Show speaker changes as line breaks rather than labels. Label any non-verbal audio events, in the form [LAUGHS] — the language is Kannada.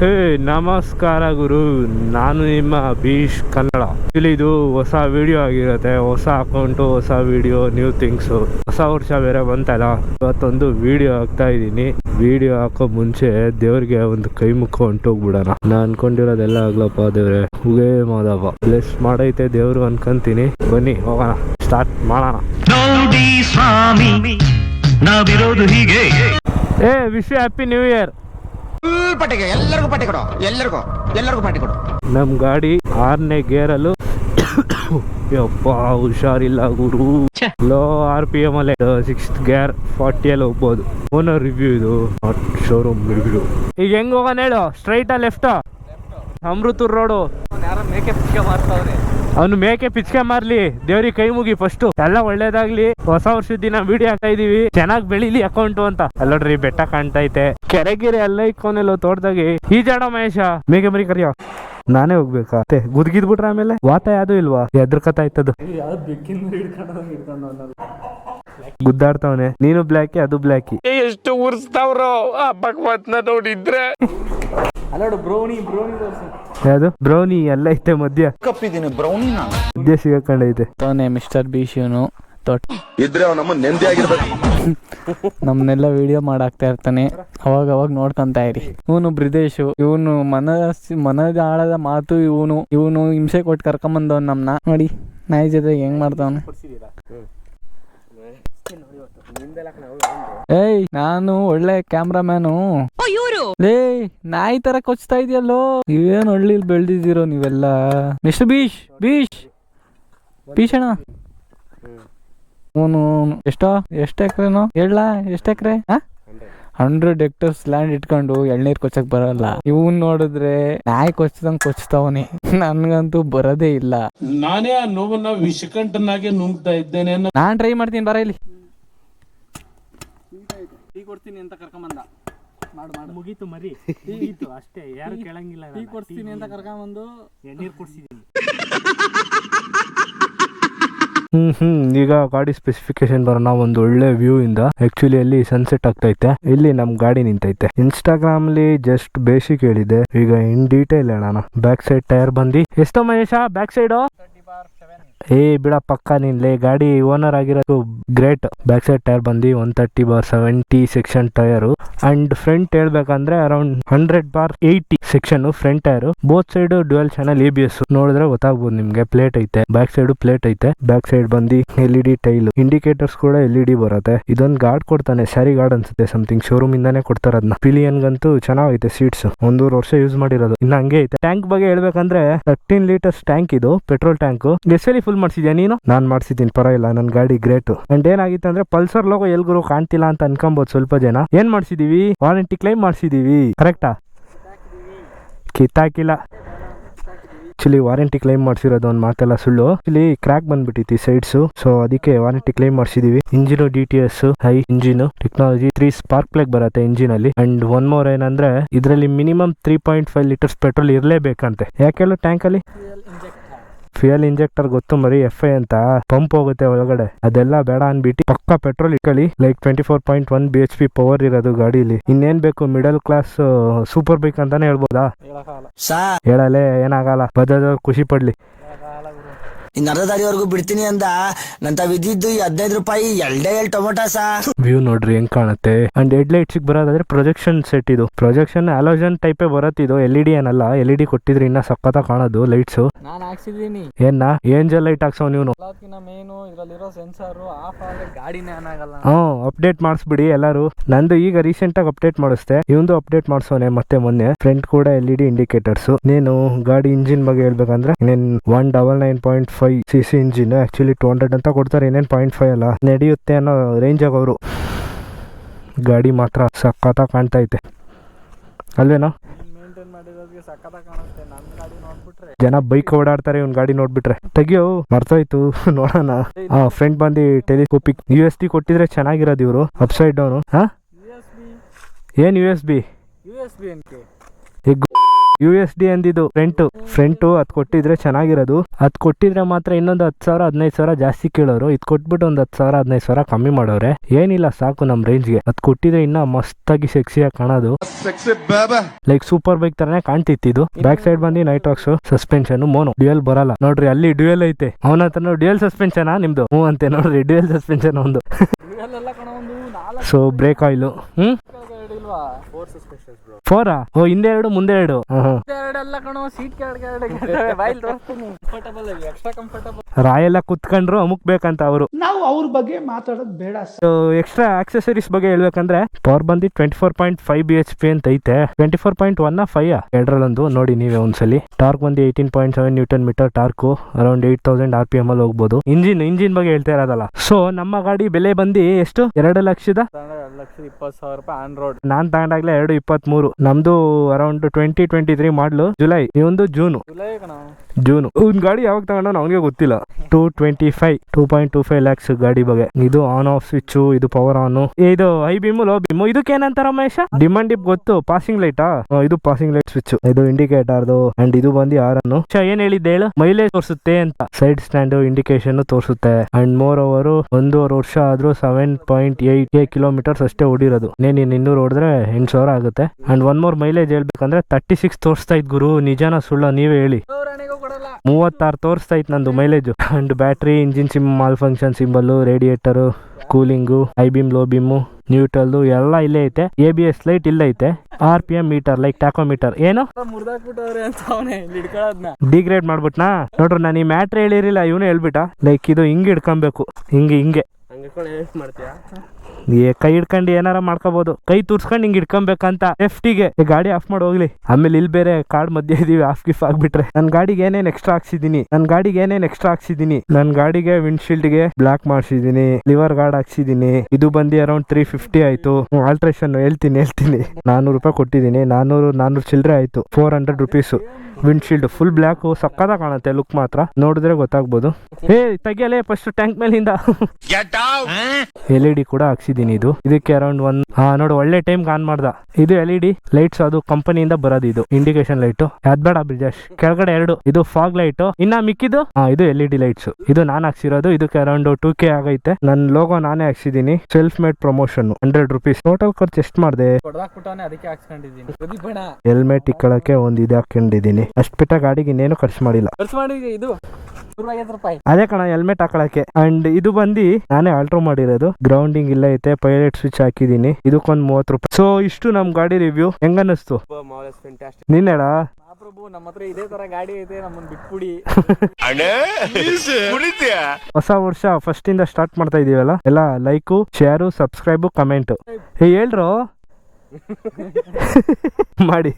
ಹೇ ನಮಸ್ಕಾರ ಗುರು. ನಾನು ನಿಮ್ಮ ಭೀಶ್ ಕನ್ನಡ. ಇಲ್ಲಿ ಇದು ಹೊಸ ವಿಡಿಯೋ ಆಗಿರುತ್ತೆ. ಹೊಸ ಅಕೌಂಟು ಹೊಸ ವಿಡಿಯೋ ನ್ಯೂ ಥಿಂಗ್ಸು ಹೊಸ ವರ್ಷ ಬೇರೆ ಬಂತಲ್ಲ. ಇವತ್ತೊಂದು ವಿಡಿಯೋ ಹಾಕ್ತಾ ಇದ್ದೀನಿ. ವಿಡಿಯೋ ಹಾಕೋ ಮುಂಚೆ ದೇವ್ರಿಗೆ ಒಂದು ಕೈ ಮುಖ ಹೊಂಟೋಗ್ಬಿಡೋಣ. ನಾ ಅನ್ಕೊಂಡಿರೋದೆಲ್ಲ ಆಗ್ಲಪ್ಪ ದೇವ್ರೆ. ಹುಗೇ ಮಾದಪ್ಪ ಬ್ಲೆಸ್ ಮಾಡೈತೆ ದೇವ್ರು ಅನ್ಕೊಂತೀನಿ. ಬನ್ನಿ ಹೋಗೋಣ. ಸ್ಟಾರ್ಟ್ ಮಾಡೋಣ.
ನಾವಿರೋದು ಹೀಗೆ.
ಏ ವಿಶ್ ಹ್ಯಾಪಿ ನ್ಯೂ ಇಯರ್
ಪಟ್ಟಿಗೆ ಎಲ್ಲರಿಗೂ ಪಟ್ಟಿ ಕೊಡು. ಎಲ್ಲರಿಗೂ ಎಲ್ಲರಿಗೂ ಪಟ್ಟಿ ಕೊಡು.
ನಮ್ ಗಾಡಿ ಆರನೇ ಗೇರಲ್ಲೂ ಯಪ್ಪ ಹುಷಾರಿಲ್ಲ ಗುರು. ಲೋ ಆರ್ ಪಿ ಎಂ ಅಲ್ಲೇ. ಸಿಕ್ಸ್ತ್ ಗೇರ್ ಫಾರ್ಟಿ ಅಲ್ಲಿ ಹೋಗ್ಬೋದು. ಓನರ್ ರಿವ್ಯೂ ಇದು. ನಾಟ್ ಶೋರೂಮ್ ರಿವ್ಯೂ ಈಗ ಹೆಂಗ್ ಹೋಗೋಣ ಹೇಳು? ಸ್ಟ್ರೈಟ್ ಲೆಫ್ಟ್ ಅಮೃತೂರ್ ರೋಡು ಅವನು ಮೇಕೆ ಪಿಚ್ಕೆ ಮಾರ್ಲಿ, ದೇವ್ರಿಗೆ ಕೈ ಮುಗಿ ಫಸ್ಟ್ ಎಲ್ಲ ಒಳ್ಳೇದಾಗ್ಲಿ, ಹೊಸ ವರ್ಷದ ದಿನ ವಿಡಿಯೋ ಹಾಕ್ತಾ ಇದೀವಿ. ಚೆನ್ನಾಗ್ ಬೆಳಿಲಿ ಅಕೌಂಟ್ ಅಂತ. ಅಲ್ಲೋಡ್ರಿ ಬೆಟ್ಟ ಕಾಣ್ತೈತೆ. ಕೆರೆಗಿರೆ ಎಲ್ಲ ಇಕ್ಕೋನೆಲ್ಲ ತೋಟದಾಗಿ. ಈಜಾಡ ಮಹೇಶ, ಮೇಕೆ ಮರಿ ಕರಿಯೋ. ನಾನೇ ಹೋಗ್ಬೇಕಾ? ಗುದ್ಗಿದ್ ಬಿಟ್ರೆ ಆಮೇಲೆ? ವಾತ ಯಾವ್ದು ಇಲ್ವಾ? ಎದ್ರಕತ ಇತ್ತದು ಗುದ್ದಾಡ್ತಾವನೆ. ನೀನು ಬ್ಲ್ಯಾಕಿ ಅದು ಬ್ಲ್ಯಾಕಿ
ಎಷ್ಟು ಉರ್ಸ್ತಾವ್ರೋ ಭಗವತ್ನ ನೋಡಿದ್ರೆ.
ಯಾವ್ದು? ಬ್ರೌನಿ ಎಲ್ಲ ಐತೆ ಮಧ್ಯ.
ಕಪ್ಪಿದ್ದೀನಿ ಬ್ರೌನಿ ನಾನು
ಮಧ್ಯ ಸಿಗಕೊಂಡೈತೆ
ತಾನೆ ಮಿಸ್ಟರ್ ಬಿ ಶಿವನು ತೊಟ್
ಇದ್ರೆ ಅವನಮ್ಮ ನೆಂದಿ ಆಗಿರ್ಬೇಕು. [LAUGHS]
ನಮ್ನೆಲ್ಲ ವಿಡಿಯೋ ಮಾಡಾಕ್ತಾ ಇರ್ತಾನೆ. ಅವಾಗ ಅವಾಗ ನೋಡ್ಕೊಂತ ಇರಿ. ಇವನು ಬ್ರಿದೇಶು ಇವನು ಮನ ಮನದ ಆಳದ ಮಾತು ಇವನು. ಇವನು ಹಿಂಸೆ ಕೊಟ್ಟು ಕರ್ಕೊಂಬಂದವ್ ನಮ್ನ. ನೋಡಿ ನಾಯಿ ಜೊತೆ ಹೆಂಗ್ ಮಾಡ್ತಾವನೆ. ಏಯ್ ನಾನು ಒಳ್ಳೆ ಕ್ಯಾಮ್ರಾಮ್ಯಾನು. ಲೇ ನಾಯಿ ತರ ಕೊಚ್ತಾ ಇದೆಯಲ್ಲೋ? ನೀವೇನ್ ಒಳ್ಳಿ ಬೆಳ್ದಿದ್ದೀರೋ ನೀವೆಲ್ಲ? ಮಿಸ್ಟರ್ ಬೀಶ್ ಬೀಶ್. ಬೀಶಣ ಅವನು ಎಷ್ಟೋ? ಎಷ್ಟು ಎಕರೆನೋ? ಹೇಳ ಎಷ್ಟು ಎಕರೆ? ಹಂಡ್ರೆಡ್ ಹೆಕ್ಟರ್ಸ್ ಲ್ಯಾಂಡ್ ಇಟ್ಕೊಂಡು ಎಳ್ನೀರ್ ಕೊಚ್ಚಕ್ ಬರಲ್ಲ. ಇವನ್ ನೋಡಿದ್ರೆ ನಾಯಿ ಕೊಚ್ಚದಂಗ್ ಕೊಚ್ತಾವನಿ. ನನ್ಗಂತೂ ಬರೋದೇ ಇಲ್ಲ.
ನಾನೇ ಆ ನೋವನ್ನ ವಿಷಕಂಠನಾಗೆ ನುಂಗ್ತಾ ಇದ್ದೇನೆ
ನಾನ್ ಟ್ರೈ ಮಾಡ್ತೀನಿ ಬರ ಇಲ್ಲಿ.
ಮುಗೀತು ಮರಿ. [LAUGHS] ಮುಗೀತು ಅಷ್ಟೇ. ಯಾರು ಕೇಳಂಗಿಲ್ಲ ಟೀ ಕೊಡ್ತೀನಿ ಅಂತ ಕರ್ಕೊಂಬಂದು. ಎಣ್ಣೀರ್ ಕೊಡ್ಸಿದೀನಿ. ಹ್ಮ್ ಹ್ಮ್. ಈಗ ಗಾಡಿ ಸ್ಪೆಸಿಫಿಕೇಶನ್ ಬರೋಣ ಒಂದು ಒಳ್ಳೆ ವ್ಯೂ ಇಂದ. ಆಕ್ಚುಲಿ ಅಲ್ಲಿ ಸನ್ಸೆಟ್ ಆಗ್ತೈತೆ. ಇಲ್ಲಿ ನಮ್ ಗಾಡಿ ನಿಂತೈತೆ. ಇನ್ಸ್ಟಾಗ್ರಾಮ್ ಅಲ್ಲಿ ಜಸ್ಟ್ ಬೇಸಿಕ್ ಹೇಳಿದೆ. ಈಗ ಇನ್ ಡೀಟೇಲ್ ಹೇಳೋಣ. ಬ್ಯಾಕ್ ಸೈಡ್ ಟೈರ್ ಬಂದಿ. ಎಷ್ಟೋ ಮಹೇಶ? ಬ್ಯಾಕ್ ಸೈಡ್ ಏ ಬಿಡ ಪಕ್ಕ ನಿನ್ಲೆ ಗಾಡಿ ಓನರ್ ಆಗಿರೋದು ಗ್ರೇಟ್. ಬ್ಯಾಕ್ ಸೈಡ್ ಟೈರ್ ಬಂದು one thirty bar seventy section tyre and front ಹೇಳ್ಬೇಕಂದ್ರೆ around hundred bar eighty section front tyre both side dual channel A B S ನೋಡಿದ್ರೆ ಗೊತ್ತಾಗ್ಬೋದು ನಿಮ್ಗೆ ಪ್ಲೇಟ್ ಐತೆ. ಬ್ಯಾಕ್ ಸೈಡ್ ಪ್ಲೇಟ್ ಐತೆ. ಬ್ಯಾಕ್ ಸೈಡ್ ಬಂದು L E D tail indicators ಕೂಡ ಎಲ್ ಇ ಡಿ ಬರುತ್ತೆ. ಇದೊಂದು ಗಾರ್ಡ್ ಕೊಡ್ತಾನೆ ಸ್ಯಾರಿ ಗಾರ್ಡ್ ಅನ್ಸುತ್ತೆ ಸಮಥಿಂಗ್ ಶೋರೂಮ್ ಇಂದಾನೆ ಕೊಡ್ತಾರೆ ಅದನ್ನ ಪಿಲಿಯನ್ಗಂತೂ ಚೆನ್ನಾಗೈತೆ ಸೀಟ್ಸ್ ಒಂದೂವರೆ ವರ್ಷ ಯೂಸ್ ಮಾಡಿರೋದು. ಇನ್ನ ಹಂಗೆ ಐತೆ. ಟ್ಯಾಂಕ್ ಬಗ್ಗೆ ಹೇಳ್ಬೇಕಂದ್ರೆ ತರ್ಟೀನ್ ಲೀಟರ್ಸ್ ಟ್ಯಾಂಕ್ ಇದು petrol tank S L full ಮಾಡ್ಸಿದ್ಯಾ ನೀನು? ನಾನು ಮಾಡಿಸಿದ್ದೀನಿ, ಪರವಾಗಿಲ್ಲ. ನನ್ನ ಗಾಡಿ ಗ್ರೇಟ್ ಅಂಡ್ ಏನಾಗಿತ್ತು ಅಂದ್ರೆ ಪಲ್ಸರ್ ಲೋಗೋ ಎಲ್ಗರು ಕಾಣ್ತಿಲ್ಲ ಅಂತ ಅನ್ಕೊಂಬೋದು ಸ್ವಲ್ಪ ಜನ. ಏನ್ ಮಾಡ್ಸಿದೀವಿ? ವಾರಂಟಿ ಕ್ಲೈಮ್ ಮಾಡ್ಸಿದೀವಿ. ಕರೆಕ್ಟಾ ಕಿತ್ತಾಕಿಲ್ಲ. ಆಕ್ಚುಲಿ ವಾರಂಟಿ ಕ್ಲೈಮ್ ಮಾಡ್ಸಿರೋದು ಒಂದು ಮಾತೆಲ್ಲ ಸುಳ್ಳು. ಆಕ್ಚುಲಿ ಕ್ರ್ಯಾಕ್ ಬಂದ್ಬಿಟ್ಟಿತ್ತು ಸೈಡ್ಸ್ ಸೊ ಅದಕ್ಕೆ warranty claim ಮಾಡಿಸಿದೀವಿ. Engine D T S high engine technology three spark plug ಬರುತ್ತೆ ಇಂಜಿನ್ ಅಲ್ಲಿ. ಅಂಡ್ ಒನ್ ಮೋರ್ ಏನಂದ್ರೆ, ಇದರಲ್ಲಿ minimum three point five litres petrol ಇರಲೇಬೇಕಂತೆ. ಯಾಕೆಲ್ಲ ಟ್ಯಾಂಕ್ ಅಲ್ಲಿ? ಫ್ಯೂಯಲ್ ಇಂಜೆಕ್ಟರ್ ಗೊತ್ತು ಮರಿ ಎಫ್ ಐ ಅಂತ. ಪಂಪ್ ಹೋಗುತ್ತೆ ಒಳಗಡೆ. ಅದೆಲ್ಲ ಬೇಡ ಅನ್ಬಿಟ್ಟು ಪಕ್ಕ ಪೆಟ್ರೋಲ್ ಇಟ್ಕೊಳ್ಳಿ like twenty four point one B H P power ಇರೋದು ಗಾಡಿಲಿ. ಇನ್ನೇನ್ ಬೇಕು ಮಿಡಲ್ ಕ್ಲಾಸ್ ಸೂಪರ್ ಬೈಕ್ ಅಂತಾನೆ ಹೇಳ್ಬೋದಾ? ಹೇಳಲೇ ಏನಾಗಲ್ಲ. ಬಜಾಜ್ ಖುಷಿ ಪಡ್ಲಿ.
ಇನ್ನು ಅರ್ಧ ದಾರಿವರೆಗೂ ಬಿಡ್ತೀನಿ ಅಂದ. ನಂತ ವಿದ್ಯುದ್ದು ಈ ಹದಿನೈದು ರೂಪಾಯಿ ಎಲ್ಡೇ ಎಲ್ ಟೊಮೊಟೊ ಸಾ.
ವ್ಯೂ ನೋಡ್ರಿ ಹೆಂಗ್ ಕಾಣುತ್ತೆ. ಅಂಡ್ ಹೆಡ್ ಲೈಟ್ಸ್ ಬರೋದಾದ್ರೆ ಪ್ರೊಜೆಕ್ಷನ್ ಸೆಟ್ ಇದು. ಪ್ರೊಜೆಕ್ಷನ್ ಅಲೋಜನ್ ಟೈಪೇ ಬರತ್ತಿದು ಇದು. ಎಲ್ ಇ ಡಿ ಏನಲ್ಲ. ಎಲ್ ಇ ಡಿ ಕೊಟ್ಟಿದ್ರೆ ಇನ್ನ ಸಖತ ಕಾಣೋದು ಲೈಟ್ಸ್
ನಾನು ಹಾಕ್ಸಿದೀನಿ
ಏನ ಏಂಜಲ್ ಲೈಟ್ ಹಾಕ್ಸೋ ನೀವು
ಮೇನು ಇದ್ರಲ್ಲಿರೋ ಸೆನ್ಸಾರು ಆಫ್ ಆದ್ರೆ ಗಾಡಿನೇ ಏನಾಗಲ್ಲ ಆಗಲ್ಲ.
ಹ್ಮ್ ಅಪ್ಡೇಟ್ ಮಾಡಿಸ್ಬಿಡಿ ಎಲ್ಲಾರು. ನಂದು ಈಗ ರೀಸೆಂಟ್ ಆಗಿ ಅಪ್ಡೇಟ್ ಮಾಡಿಸ್ತೆ ಇವಂದು ಅಪ್ಡೇಟ್ ಮಾಡಿಸೋನೆ ಮತ್ತೆ ಮೊನ್ನೆ. ಫ್ರಂಟ್ ಕೂಡ ಎಲ್ ಇ ಡಿ ಇಂಡಿಕೇಟರ್ಸ್ ನೀನು ಗಾಡಿ ಇಂಜಿನ್ ಬಗ್ಗೆ ಹೇಳ್ಬೇಕಂದ್ರೆ ನೀನ್ one double nine point five C C engine actually two hundred ಅಂತ ಕೊಡ್ತಾರೆ ಏನೇನು ಪಾಯಿಂಟ್ ಫೈವ್ ಅಲ್ಲ. ನಡೆಯುತ್ತೆ ಅನ್ನೋ ರೇಂಜ್ ಅವರು. ಗಾಡಿ ಮಾತ್ರ ಸಖತ್ತ ಕಾಣ್ತಾ ಐತೆ. ಅಲ್ವೇನೋ? ಜನ ಬೈಕ್ ಓಡಾಡ್ತಾರೆ ಇವ್ನ ಗಾಡಿ ನೋಡ್ಬಿಟ್ರೆ. ತೆಗಿಯೋ ಮರ್ತೋಯ್ತು. [LAUGHS] ನೋಡೋಣ. ಹಾ ಫ್ರೆಂಡ್ ಬಂದು ಟೆಲಿಸ್ಕೋಪಿಕ್ ಯು ಎಸ್ ಡಿ ಕೊಟ್ಟಿದ್ರೆ ಚೆನ್ನಾಗಿರೋದು ಇವರು. ಅಪ್ಸೈಡ್ ಡೌನು ಹಾ? ಏನ್ U S B
U S B
U S D ಅಂದಿದ್ದು front front ಅದ್ ಕೊಟ್ಟಿದ್ರೆ ಚೆನ್ನಾಗಿರೋದು. ಅದ್ ಕೊಟ್ಟಿದ್ರೆ ಮಾತ್ರ ಇನ್ನೊಂದು ಹತ್ತು ಸಾವಿರ ಹದಿನೈದು ಸಾವಿರ ಜಾಸ್ತಿ ಕೇಳೋರು. ಇದು ಕೊಟ್ಬಿಟ್ಟು ಒಂದು ಹತ್ತು ಸಾವಿರ ಹದಿನೈದು ಸಾವಿರ ಕಮ್ಮಿ ಮಾಡೋರೆ. ಏನಿಲ್ಲ ಸಾಕು ನಮ್ಮ ರೇಂಜ್ಗೆ ಅದ್ ಕೊಟ್ಟಿದ್ರೆ ಇನ್ನ ಮಸ್ತಾಗಿ ಸೆಕ್ಸಿಯಾಗಿ ಕಾಣೋದು. ಲೈಕ್ ಸೂಪರ್ ಬೈಕ್ ತರನೇ ಕಾಣ್ತಿತ್ತು ಇದು. ಬ್ಯಾಕ್ ಸೈಡ್ ಬಂದು nitrox suspension mono dual ಬರಲ್ಲ. ನೋಡ್ರಿ ಅಲ್ಲಿ ಡ್ಯೂಯಲ್ ಐತೆ. ಅವನ ಹತ್ರ ಡ್ಯೂಯಲ್ ಸಸ್ಪೆನ್ಷನ್ ನಿಮ್ದು? ಹ್ಞೂ ಅಂತೆ ನೋಡ್ರಿ ಡ್ಯೂಯಲ್ ಸಸ್ಪೆನ್ಷನ್ ಒಂದು. ಸೊ ಬ್ರೇಕ್ ಆಯಿಲು ಹ್ಮ್?
ಇಲ್ವಾ?
ಫೋರಾ? ಓ ಹಿಂದೆ ಎರಡು ಮುಂದೆ ಎರಡು. ಹ್ಮ್, ಹ್ಮ್.
ಎರಡೆಲ್ಲ ಕಣೋ ಸೀಟ್ ಕೆಳಗಡೆ ಬಾಯಿಲ್ ತೋರಿಸ್ತೀನಿ ಕಂಫರ್ಟಬಲ್ ಎಕ್ಸ್ಟ್ರಾ ಕಂಫರ್ಟಬಲ್
ರಾಯೆಲ್ಲ ಕುತ್ಕೊಂಡ್ರು ಅಮುಕ್ ಬೇಕಂತ ಅವರು.
ನಾವು ಅವ್ರ ಬಗ್ಗೆ ಮಾತಾಡೋದು ಬೇಡ
ಎಕ್ಸ್ಟ್ರಾ ಆಕ್ಸೆಸರೀಸ್ ಬಗ್ಗೆ ಹೇಳ್ಬೇಕಂದ್ರೆ ಪವರ್ ಬಂದಿ twenty four point five B H P ಅಂತ ಐತೆ. Twenty four point one five ಎರಡರಲ್ಲೊಂದು ನೋಡಿ ನೀವೇ ಒಂದ್ಸಲಿ. ಟಾರ್ಕ್ ಬಂದು eighteen point seven newton metre torque around eight thousand R P M ಅಲ್ಲಿ ಹೋಗ್ಬೋದು. ಇಂಜಿನ್ ಇಂಜಿನ್ ಬಗ್ಗೆ ಹೇಳ್ತಾ ಇರೋದಲ್ಲ. ಸೊ ನಮ್ಮ ಗಾಡಿ ಬೆಲೆ ಬಂದು ಎಷ್ಟು? ಎರಡು ಲಕ್ಷದ?
ಎರಡು ಲಕ್ಷದ ಇಪ್ಪತ್ತು ಸಾವಿರ ರೂಪಾಯಿ ಆನ್ ರೋಡ್
ನಾನ್ ತಗೊಂಡಾಗ್ಲೇ ಎರಡು ಇಪ್ಪತ್ತ್ ಮೂರು ನಮ್ದು around twenty twenty three model July ಇವೊಂದು June June ಒಂದು ಗಾಡಿ ಯಾವಾಗ ತಗೊಂಡ ಅವನಿಗೆ ಗೊತ್ತಿಲ್ಲ. Two twenty five two point two five lakhs ಗಾಡಿ ಬಗ್ಗೆ. ಇದು ಆನ್ ಆಫ್ ಸ್ವಿಚ್ ಇದು ಪವರ್ ಆನ್ ಇದು ಹೈ ಬಿಮ್ ಲೋ ಬಿಮ್ ಇದಕ್ಕೆ ಏನಂತಾರ ರಮೇಶ ಡಿಮಾಂಡ್ ಡಿಪ್ ಗೊತ್ತು. ಪಾಸಿಂಗ್ ಲೈಟಾ ಇದು ಪಾಸಿಂಗ್ ಲೈಟ್ ಸ್ವಿಚ್ ಇದು ಇಂಡಿಕೇಟರ್ದು ಅಂಡ್ ಇದು ಬಂದು ಆರ್ ಅನ್ನು ಏನ್ ಹೇಳಿದ್ದೆ ಹೇಳು? ಮೈಲೇಜ್ ತೋರಿಸುತ್ತೆ ಅಂತ. ಸೈಡ್ ಸ್ಟ್ಯಾಂಡ್ ಇಂಡಿಕೇಶನ್ ತೋರಿಸುತ್ತೆ. ಅಂಡ್ ಮೋರ್ ಓವರ್ ಒಂದೂವರೆ ವರ್ಷ ಆದ್ರೂ ಸೆವೆನ್ ಪಾಯಿಂಟ್ ಏಟ್ ಕಿಲೋಮೀಟರ್ಸ್ ಅಷ್ಟೇ ಓಡಿರೋದು. ನೇನು ಇನ್ನೂರು ಹೊಡೆದ್ರೆ ಎಂಟು ಸಾವಿರ ಆಗುತ್ತೆ. ಅಂಡ್ ಒನ್ ಮೋರ್ ಮೈಲೇಜ್ ಹೇಳ್ಬೇಕಂದ್ರೆ ತರ್ಟಿ ಸಿಕ್ಸ್ ತೋರಿಸ್ತಾ ಇದ್ ಗುರು. ನಿಜಾನ ಸುಳ್ಳ ನೀವೇ ಹೇಳಿ. ಮೂವತ್ತಾರು ತೋರಿಸ್ತಾ ಇತ್ತು ನಂದು mileage and battery engine sim malfunction symbol radiator cooling high beam low beam ನ್ಯೂಟಲ್ದು ಎಲ್ಲ ಇಲ್ಲೇ ಐತೆ. ಎ ಬಿ ಎಸ್ ಲೈಟ್ ಇಲ್ಲ ಐತೆ. R P M meter like ಏನು?
ಅವನೇ ಇಲ್ಲಿ ಹಿಡ್ಕೊಳ್ಳೋದ್ನ
ಡಿಗ್ರೇಡ್ ಮಾಡ್ಬಿಟ್ನಾ? ನೋಡ್ರಿ, ನಾನು ಈ ಮ್ಯಾಟ್ರ್ ಹೇಳಿರಿಲ್ಲ ಇವನು ಹೇಳ್ಬಿಟ್ಟ. ಲೈಕ್ ಇದು ಹಿಂಗೆ ಹಿಡ್ಕೊಬೇಕು ಹಿಂಗೆ ಹಿಂಗೆ. ಏ ಕೈ ಹಿಡ್ಕೊಂಡು ಏನಾರ ಮಾಡ್ಕೋಬಹುದು ಕೈ ತುರ್ಸ್ಕೊಂಡು ಹಿಂಗ್ ಹಿಡ್ಕೊಬೇಕಂತ ಸೇಫ್ಟಿಗೆ ಗಾಡಿ ಆಫ್ ಮಾಡಿ ಹೋಗ್ಲಿ. ಆಮೇಲೆ ಇಲ್ಲಿ ಬೇರೆ ಕಾರ್ಡ್ ಮಧ್ಯ ಇದೀವಿ ಆಫ್ ಗಿಫ್ ಆಗ್ಬಿಟ್ರೆ. ನನ್ ಗಾಡಿಗೆ ಏನೇನ್ ಎಕ್ಸ್ಟ್ರಾ ಹಾಕ್ಸಿದೀನಿ? ನನ್ ಗಾಡಿಗೆ ಏನೇನ್ ಎಕ್ಸ್ಟ್ರಾ ಹಾಕ್ಸಿದೀನಿ? ನನ್ ಗಾಡಿಗೆ ವಿಂಡ್ಶೀಲ್ಡ್ಗೆ ಬ್ಲಾಕ್ ಮಾಡ್ಸಿದೀನಿ ಲಿವರ್ ಗಾರ್ಡ್ ಹಾಕ್ಸಿದೀನಿ. ಇದು ಬಂದು ಅರೌಂಡ್ ತ್ರೀ ಫಿಫ್ಟಿ ಆಯ್ತು. ಆಲ್ಟ್ರೇಷನ್ ಹೇಳ್ತೀನಿ ಹೇಳ್ತೀನಿ. ನಾನೂರು ರೂಪಾಯಿ ಕೊಟ್ಟಿದ್ದೀನಿ ನಾನೂರು ನಾನೂರು ಚಿಲ್ಲರೆ ಆಯ್ತು. Four hundred rupees windshield full black ಸಕ್ಕದ ಕಾಣುತ್ತೆ ಲುಕ್ ಮಾತ್ರ. ನೋಡಿದ್ರೆ ಗೊತ್ತಾಗ್ಬೋದು. ಏ ತೆಗಿಯಲೇ ಫಸ್ಟ್ ಟ್ಯಾಂಕ್ ಮೇಲಿಂದ. ಎಲ್ ಇ ಡಿ ಕೂಡ ಹಾಕ್ಸಿದೀನಿ ಇದು. ಇದಕ್ಕೆ ಅರೌಂಡ್ ಒನ್ ಹಾ ನೋಡು ಒಳ್ಳೆ ಟೈಮ್ ಆನ್ ಮಾಡ್ದ. ಇದು ಎಲ್ ಇ ಡಿ ಲೈಟ್ಸ್ ಅದು ಕಂಪನಿಯಿಂದ ಬರೋದು ಇದು. ಇಂಡಿಕೇಶನ್ ಲೈಟ್ ಅದ್ ಬೇಡ ಬ್ರಿಜೇಶ್. ಕೆಳಗಡೆ ಎರಡು. ಇದು ಫಾಗ್ ಲೈಟ್ ಇನ್ನ ಮಿಕ್ಕಿದ್ದು? ಹಾ ಇದು ಎಲ್ ಇ ಡಿ ಲೈಟ್ಸ್ ಇದು ನಾನ್ ಹಾಕ್ಸಿರೋದು. ಇದಕ್ಕೆ ಅರೌಂಡ್ ಟೂ ಕೆ ಆಗೈತೆ. ನನ್ ಲೋಗೋ ನಾನೇ ಹಾಕ್ಸಿದೀನಿ. Self made promotion hundred rupees total ಖರ್ಚು ಎಷ್ಟು ಮಾಡಿದೆ?
ಅದಕ್ಕೆ ಹಾಕ್ಸ್ಕೊಂಡಿದ್ದೀನಿ.
ಹೆಲ್ಮೆಟ್ ಇಕ್ಕಳಕ್ಕೆ ಒಂದ್ ಇದು ಹಾಕೊಂಡಿದೀನಿ ಅಷ್ಟ್ ಬಿಟ್ಟ ಗಾಡಿಗೆ ಇನ್ನೇನು ಖರ್ಚು ಮಾಡಿಲ್ಲ.
ಖರ್ಚು ಮಾಡಿದೆ ಇದು?
ಅದೇ ಕಣ ಹೆಲ್ಮೆಟ್ ಹಾಕೊಳಕ್ಕೆ. ಅಂಡ್ ಇದು ಬಂದು ನಾನೇ ಆಲ್ಟ್ರೋ ಮಾಡಿರೋದು. ಗ್ರೌಂಡಿಂಗ್ ಇಲ್ಲ ಐತೆ ಪೈಲಟ್ ಸ್ವಿಚ್ ಹಾಕಿದೀನಿ ಇದಕ್ಕೊಂದ್ ಮೂವತ್ ರೂಪಾಯಿ. ಸೊ ಇಷ್ಟು ನಮ್ ಗಾಡಿ ರಿವ್ಯೂ ನಿನ್ನೆಡ
ಐತೆ ನಮ್ಮನ್ನ ಬಿಟ್ಬಿಡಿ. [LAUGHS]
ಹೊಸ ವರ್ಷ ಫಸ್ಟ್ ಇಂದ ಸ್ಟಾರ್ಟ್ ಮಾಡ್ತಾ ಇದೀವಲ್ಲ? ಎಲ್ಲ ಲೈಕು ಶೇರು ಸಬ್ಸ್ಕ್ರೈಬು ಕಮೆಂಟ್ ಹೇಳ್ರು? ಮಾಡಿ.